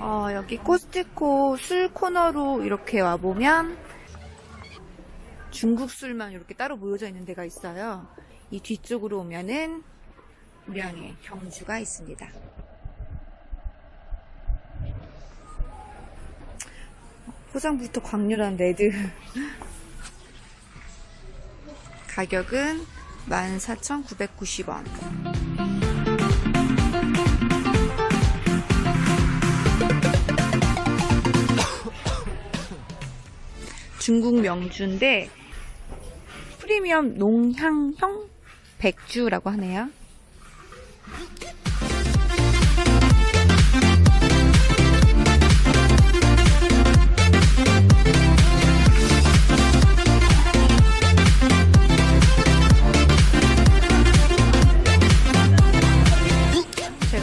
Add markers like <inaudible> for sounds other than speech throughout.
어, 여기 코스트코 술 코너로 이렇게 와보면 중국 술만 이렇게 따로 모여져 있는 데가 있어요. 이 뒤쪽으로 오면은 우량의 경주가 있습니다. 포장부터 광렬한 레드. <laughs> 가격은 14,990원. <coughs> 중국 명주인데 프리미엄 농향형 백주라고 하네요.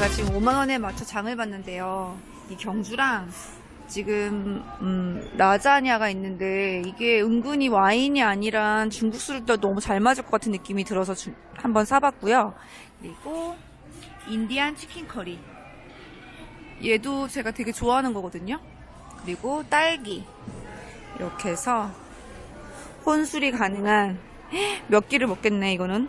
제가 지금 5만 원에 맞춰 장을 봤는데요. 이 경주랑 지금 음, 라자냐가 있는데 이게 은근히 와인이 아니라 중국 술도 너무 잘 맞을 것 같은 느낌이 들어서 주- 한번 사봤고요. 그리고 인디안 치킨 커리. 얘도 제가 되게 좋아하는 거거든요. 그리고 딸기. 이렇게 해서 혼술이 가능한 몇 끼를 먹겠네 이거는.